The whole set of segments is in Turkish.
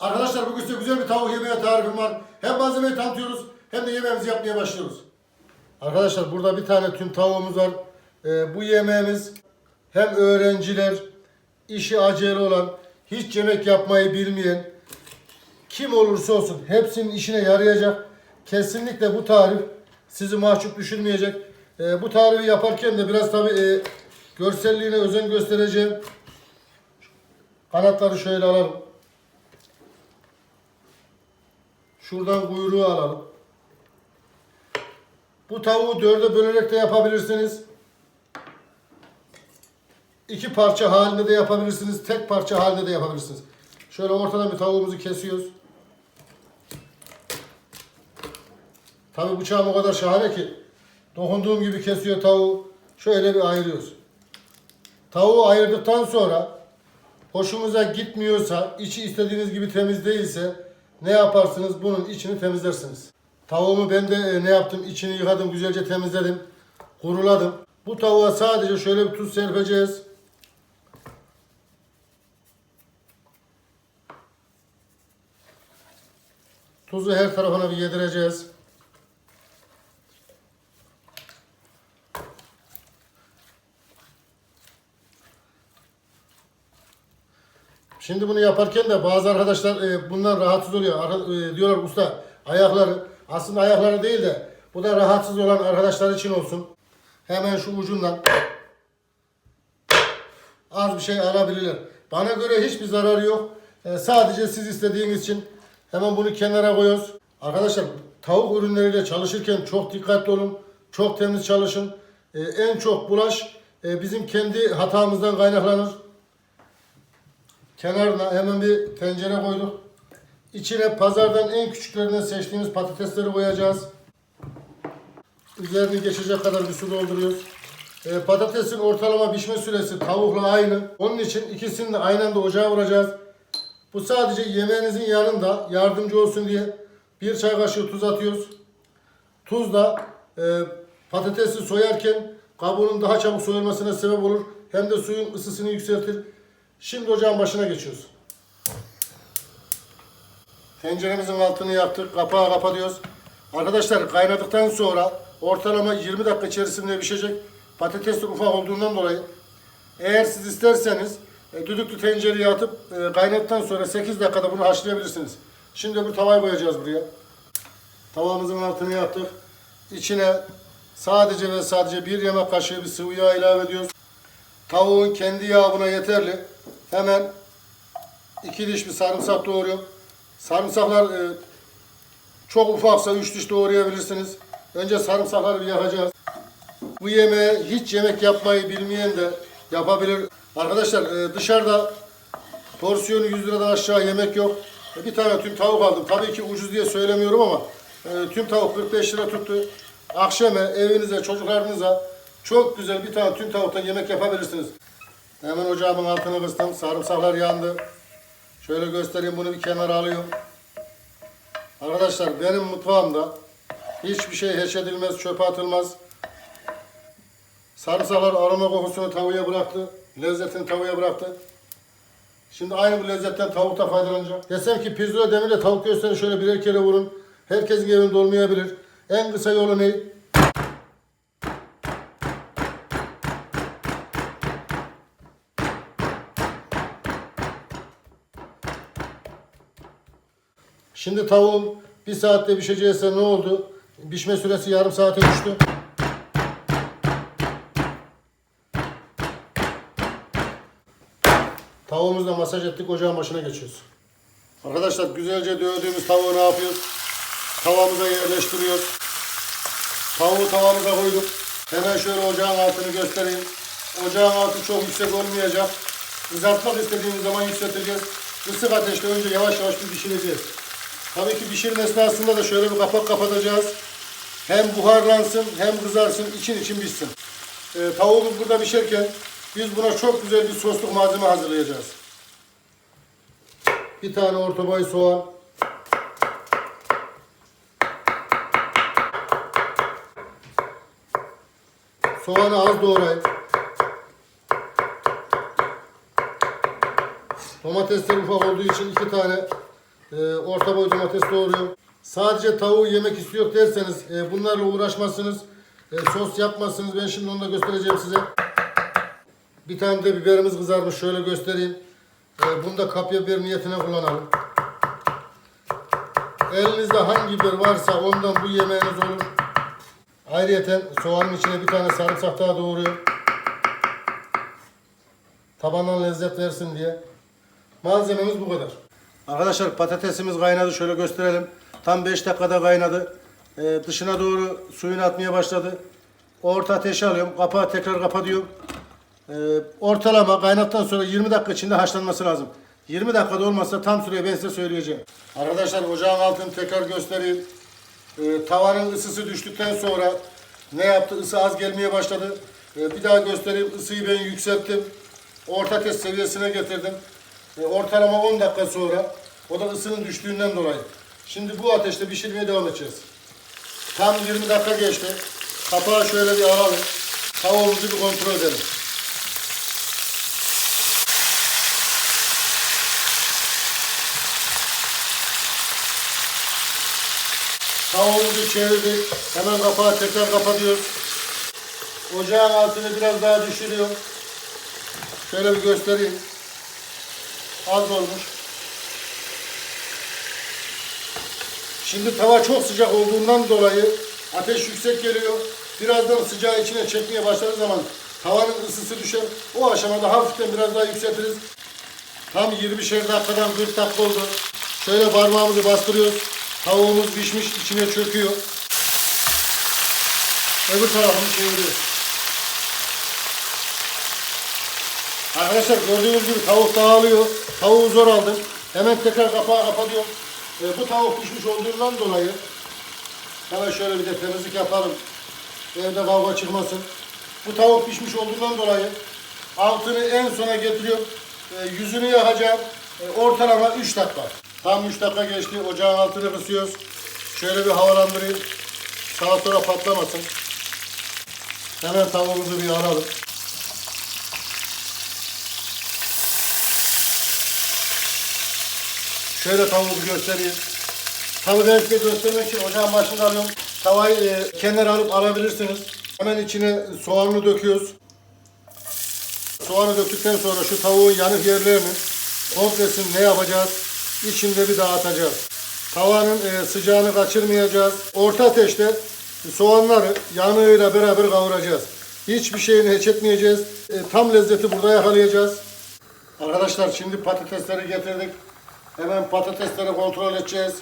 Arkadaşlar bugün size güzel bir tavuk yemeği tarifim var. Hem malzemeyi tanıtıyoruz hem de yemeğimizi yapmaya başlıyoruz. Arkadaşlar burada bir tane tüm tavuğumuz var. Ee, bu yemeğimiz hem öğrenciler, işi acele olan, hiç yemek yapmayı bilmeyen, kim olursa olsun hepsinin işine yarayacak. Kesinlikle bu tarif sizi mahcup düşürmeyecek. Ee, bu tarifi yaparken de biraz tabi e, görselliğine özen göstereceğim. Kanatları şöyle alalım. Şuradan kuyruğu alalım. Bu tavuğu dörde bölerek de yapabilirsiniz. İki parça halinde de yapabilirsiniz. Tek parça halinde de yapabilirsiniz. Şöyle ortadan bir tavuğumuzu kesiyoruz. Tabi bıçağım o kadar şahane ki dokunduğum gibi kesiyor tavuğu. Şöyle bir ayırıyoruz. Tavuğu ayırdıktan sonra hoşunuza gitmiyorsa, içi istediğiniz gibi temiz değilse ne yaparsınız? Bunun içini temizlersiniz. Tavuğumu ben de e, ne yaptım? İçini yıkadım, güzelce temizledim. Kuruladım. Bu tavuğa sadece şöyle bir tuz serpeceğiz. Tuzu her tarafına bir yedireceğiz. Şimdi bunu yaparken de bazı arkadaşlar e, bundan rahatsız oluyor. Arka- e, diyorlar usta ayakları aslında ayakları değil de bu da rahatsız olan arkadaşlar için olsun. Hemen şu ucundan az bir şey alabilirler. Bana göre hiçbir zararı yok. E, sadece siz istediğiniz için hemen bunu kenara koyuyoruz. Arkadaşlar tavuk ürünleriyle çalışırken çok dikkatli olun. Çok temiz çalışın. E, en çok bulaş e, bizim kendi hatamızdan kaynaklanır. Kenarına hemen bir tencere koyduk. İçine pazardan en küçüklerinden seçtiğimiz patatesleri koyacağız. Üzerini geçecek kadar bir su dolduruyoruz. Ee, patatesin ortalama pişme süresi tavukla aynı. Onun için ikisini de aynı anda ocağa vuracağız. Bu sadece yemeğinizin yanında yardımcı olsun diye bir çay kaşığı tuz atıyoruz. Tuz da e, patatesi soyarken kabuğunun daha çabuk soyulmasına sebep olur. Hem de suyun ısısını yükseltir. Şimdi ocağın başına geçiyoruz. Tenceremizin altını yaktık. Kapağı kapatıyoruz. Arkadaşlar kaynadıktan sonra ortalama 20 dakika içerisinde pişecek. Patates de ufak olduğundan dolayı eğer siz isterseniz e, düdüklü tencereye atıp e, kaynattıktan sonra 8 dakikada bunu haşlayabilirsiniz. Şimdi bir tavayı koyacağız buraya. Tavamızın altını yaktık. İçine sadece ve sadece bir yemek kaşığı bir sıvı yağ ilave ediyoruz. Tavuğun kendi yağı buna yeterli. Hemen iki diş bir sarımsak doğruyorum. Sarımsaklar e, çok ufaksa üç diş doğrayabilirsiniz. Önce sarımsakları bir yakacağız. Bu yemeği hiç yemek yapmayı bilmeyen de yapabilir. Arkadaşlar e, dışarıda porsiyonu 100 liradan aşağı yemek yok. E, bir tane tüm tavuk aldım. Tabii ki ucuz diye söylemiyorum ama e, tüm tavuk 45 lira tuttu. Akşama evinize, çocuklarınıza çok güzel bir tane tüm tavuktan yemek yapabilirsiniz. Hemen ocağımın altını kıstım. Sarımsaklar yandı. Şöyle göstereyim bunu bir kenara alıyorum. Arkadaşlar benim mutfağımda hiçbir şey heş edilmez, çöpe atılmaz. Sarımsaklar aroma kokusunu tavuğa bıraktı. Lezzetini tavuğa bıraktı. Şimdi aynı bu lezzetten tavuk da faydalanacak. Desem ki pirzola demirle tavuk göğüslerini şöyle birer kere vurun. Herkesin evinde olmayabilir. En kısa yolu ne? Şimdi tavuğum bir saatte pişeceğse ne oldu? Pişme süresi yarım saate düştü. Tavuğumuzla masaj ettik, ocağın başına geçiyoruz. Arkadaşlar güzelce dövdüğümüz tavuğu ne yapıyoruz? Tavamıza yerleştiriyoruz. Tavuğu tavamıza koyduk. Hemen şöyle ocağın altını göstereyim. Ocağın altı çok yüksek olmayacak. Kızartmak istediğimiz zaman yükselteceğiz. Kısık ateşte önce yavaş yavaş bir pişireceğiz. Tabii ki pişirme esnasında da şöyle bir kapak kapatacağız. Hem buharlansın hem kızarsın, için için pişsin. Ee, tavuğumuz burada pişerken biz buna çok güzel bir sosluk malzeme hazırlayacağız. Bir tane orta boy soğan. Soğanı az doğrayın. Domatesler ufak olduğu için iki tane e, orta boy domates doğruyorum. Sadece tavuğu yemek istiyor derseniz e, bunlarla uğraşmazsınız. E, sos yapmazsınız. Ben şimdi onu da göstereceğim size. Bir tane de biberimiz kızarmış. Şöyle göstereyim. E, bunu da kapya biber niyetine kullanalım. Elinizde hangi biber varsa ondan bu yemeğiniz olur. Ayrıca soğanın içine bir tane sarımsak daha doğruyorum. Tabandan lezzet versin diye. Malzememiz bu kadar. Arkadaşlar patatesimiz kaynadı. Şöyle gösterelim. Tam 5 dakikada kaynadı. Ee, dışına doğru suyunu atmaya başladı. Orta ateşe alıyorum. Kapağı tekrar kapatıyorum. Ee, ortalama kaynattan sonra 20 dakika içinde haşlanması lazım. 20 dakikada olmazsa tam süreyi ben size söyleyeceğim. Arkadaşlar ocağın altını tekrar göstereyim. Ee, tavanın ısısı düştükten sonra ne yaptı? Isı az gelmeye başladı. Ee, bir daha göstereyim. Isıyı ben yükselttim. Orta ateş seviyesine getirdim. Ee, ortalama 10 dakika sonra o da ısının düştüğünden dolayı. Şimdi bu ateşte pişirmeye devam edeceğiz. Tam 20 dakika geçti. Kapağı şöyle bir alalım. Tavuğumuzu bir kontrol edelim. Tavuğumuzu çevirdik. Hemen kapağı tekrar kapatıyoruz. Ocağın altını biraz daha düşürüyorum. Şöyle bir göstereyim. Az olmuş. Şimdi tava çok sıcak olduğundan dolayı ateş yüksek geliyor. Birazdan sıcağı içine çekmeye başladığı zaman tavanın ısısı düşer. O aşamada hafiften biraz daha yükseltiriz. Tam 20'şer dakikadan 40 dakika oldu. Şöyle parmağımızı bastırıyoruz. Tavuğumuz pişmiş, içine çöküyor. Öbür tarafını çeviriyoruz. Arkadaşlar gördüğünüz gibi tavuk dağılıyor. Tavuğu zor aldım. Hemen tekrar kapağı kapatıyorum. E, bu tavuk pişmiş olduğundan dolayı hemen şöyle bir de temizlik yapalım. Evde kavga çıkmasın. Bu tavuk pişmiş olduğundan dolayı altını en sona getiriyorum. E, yüzünü yakacağım. E, ortalama 3 dakika. Tam 3 dakika geçti. Ocağın altını kısıyoruz. Şöyle bir havalandırayım. Sağa sola patlamasın. Hemen tavuğumuzu bir alalım. Şöyle tavuğu göstereyim. Ben size göstermek için ocağın başında alıyorum. Tavayı e, kenara alıp alabilirsiniz. Hemen içine soğanını döküyoruz. Soğanı döktükten sonra şu tavuğun yanık yerlerini komplesini ne yapacağız? İçinde bir dağıtacağız. Tavanın e, sıcağını kaçırmayacağız. Orta ateşte soğanları yanığıyla beraber kavuracağız. Hiçbir şeyini hiç etmeyeceğiz. E, tam lezzeti burada yakalayacağız. Arkadaşlar şimdi patatesleri getirdik. Hemen patatesleri kontrol edeceğiz.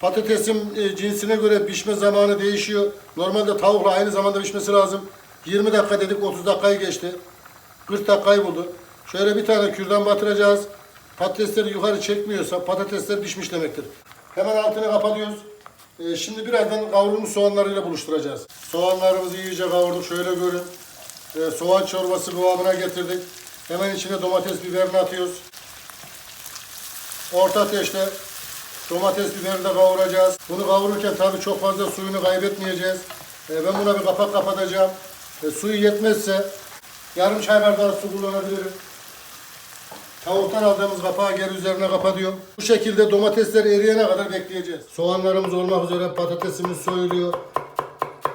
Patatesin e, cinsine göre pişme zamanı değişiyor. Normalde tavukla aynı zamanda pişmesi lazım. 20 dakika dedik 30 dakikayı geçti. 40 dakikayı buldu. Şöyle bir tane kürdan batıracağız. Patatesleri yukarı çekmiyorsa patatesler pişmiş demektir. Hemen altını kapatıyoruz. E, şimdi birazdan kavrulmuş soğanlarıyla buluşturacağız. Soğanlarımızı iyice kavurduk. Şöyle görün. E, soğan çorbası kıvamına getirdik. Hemen içine domates biberini atıyoruz. Orta ateşte domates biberi de kavuracağız. Bunu kavururken tabii çok fazla suyunu kaybetmeyeceğiz. E, ben buna bir kapak kapatacağım. E, suyu yetmezse yarım çay bardağı su kullanabilirim. Tavuktan aldığımız kapağı geri üzerine kapatıyorum. Bu şekilde domatesler eriyene kadar bekleyeceğiz. Soğanlarımız olmak üzere patatesimiz soyuluyor.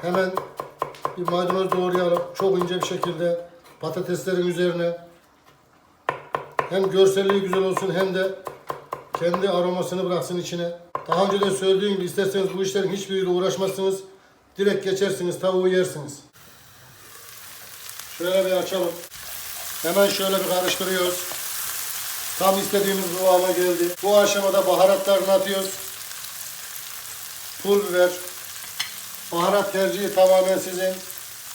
Hemen bir maydanoz doğrayalım. Çok ince bir şekilde patateslerin üzerine. Hem görselliği güzel olsun hem de kendi aromasını bıraksın içine. Daha önce de söylediğim gibi isterseniz bu işlerin hiçbiriyle uğraşmazsınız. Direkt geçersiniz, tavuğu yersiniz. Şöyle bir açalım. Hemen şöyle bir karıştırıyoruz. Tam istediğimiz kıvama geldi. Bu aşamada baharatlarını atıyoruz. Pul biber. Baharat tercihi tamamen sizin.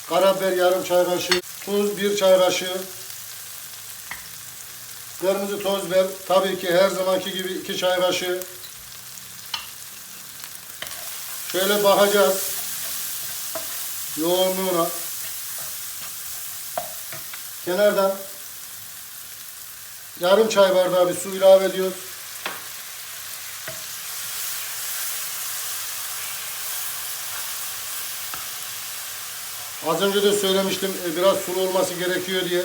Karabiber yarım çay kaşığı. Tuz bir çay kaşığı. Kırmızı toz biber tabii ki her zamanki gibi iki çay kaşığı. Şöyle bakacağız. Yoğunluğuna. Kenardan yarım çay bardağı bir su ilave ediyoruz. Az önce de söylemiştim e, biraz sulu olması gerekiyor diye.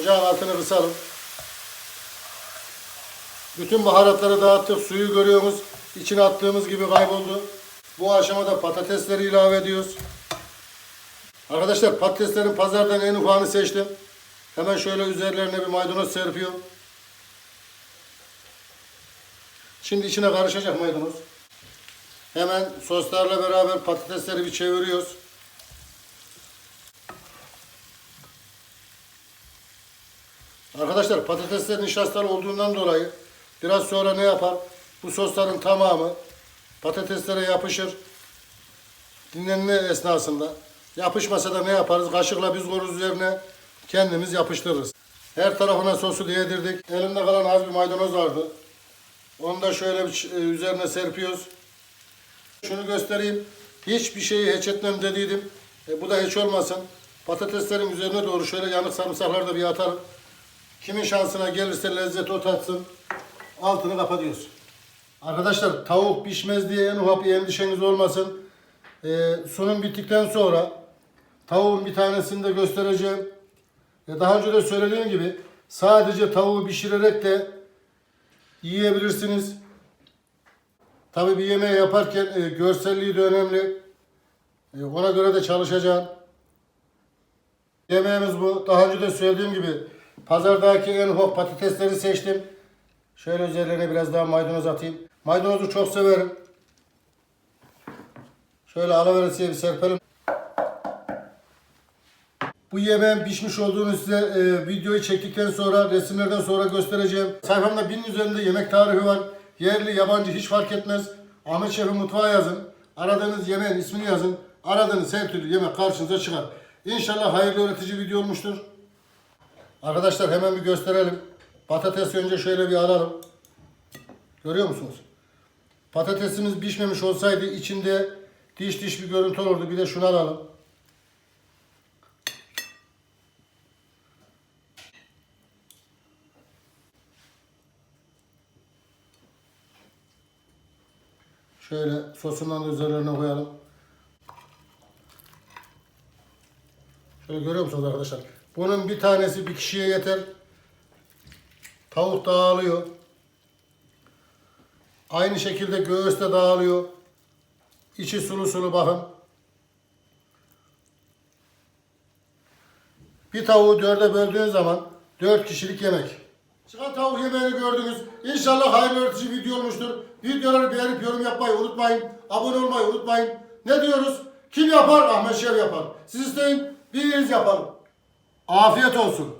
Ocağın altını kısalım. Bütün baharatları dağıttık. Suyu görüyorsunuz. İçine attığımız gibi kayboldu. Bu aşamada patatesleri ilave ediyoruz. Arkadaşlar patateslerin pazardan en ufağını seçtim. Hemen şöyle üzerlerine bir maydanoz serpiyorum. Şimdi içine karışacak maydanoz. Hemen soslarla beraber patatesleri bir çeviriyoruz. Arkadaşlar patatesler nişastalı olduğundan dolayı biraz sonra ne yapar? Bu sosların tamamı patateslere yapışır. Dinlenme esnasında yapışmasa da ne yaparız? Kaşıkla biz koruz üzerine kendimiz yapıştırırız. Her tarafına sosu yedirdik. Elimde kalan az bir maydanoz vardı. Onu da şöyle bir e, üzerine serpiyoruz. Şunu göstereyim. Hiçbir şeyi heç etmem dediydim. E, bu da hiç olmasın. Patateslerin üzerine doğru şöyle yanık sarımsakları da bir atalım. Kimin şansına gelirse lezzet o tatsın. Altını kapatıyoruz. Arkadaşlar tavuk pişmez diye en ufak bir endişeniz olmasın. E, sunum bittikten sonra tavuğun bir tanesini de göstereceğim. E, daha önce de söylediğim gibi sadece tavuğu pişirerek de yiyebilirsiniz. Tabii bir yemeği yaparken e, görselliği de önemli. E, ona göre de çalışacağım. Yemeğimiz bu. Daha önce de söylediğim gibi pazardaki en ufak patatesleri seçtim. Şöyle üzerlerine biraz daha maydanoz atayım. Maydanozu çok severim. Şöyle alaveresiye bir serpelim. Bu yemeğin pişmiş olduğunu size e, videoyu çektikten sonra resimlerden sonra göstereceğim. Sayfamda binin üzerinde yemek tarifi var. Yerli yabancı hiç fark etmez. Ahmet Şef'in mutfağı yazın. Aradığınız yemeğin ismini yazın. Aradığınız her türlü yemek karşınıza çıkar. İnşallah hayırlı öğretici video olmuştur. Arkadaşlar hemen bir gösterelim. Patatesi önce şöyle bir alalım. Görüyor musunuz? Patatesimiz pişmemiş olsaydı içinde diş diş bir görüntü olurdu. Bir de şunu alalım. Şöyle sosundan da üzerlerine koyalım. Şöyle görüyor musunuz arkadaşlar? Bunun bir tanesi bir kişiye yeter. Tavuk dağılıyor. Aynı şekilde göğüs de dağılıyor. İçi sulu sulu bakın. Bir tavuğu dörde böldüğün zaman dört kişilik yemek. Çıkan tavuk yemeğini gördünüz. İnşallah hayırlı öğretici video olmuştur. Videoları beğenip yorum yapmayı unutmayın. Abone olmayı unutmayın. Ne diyoruz? Kim yapar? Ahmet Şev yapar. Siz isteyin, biz yapalım. Afiyet olsun.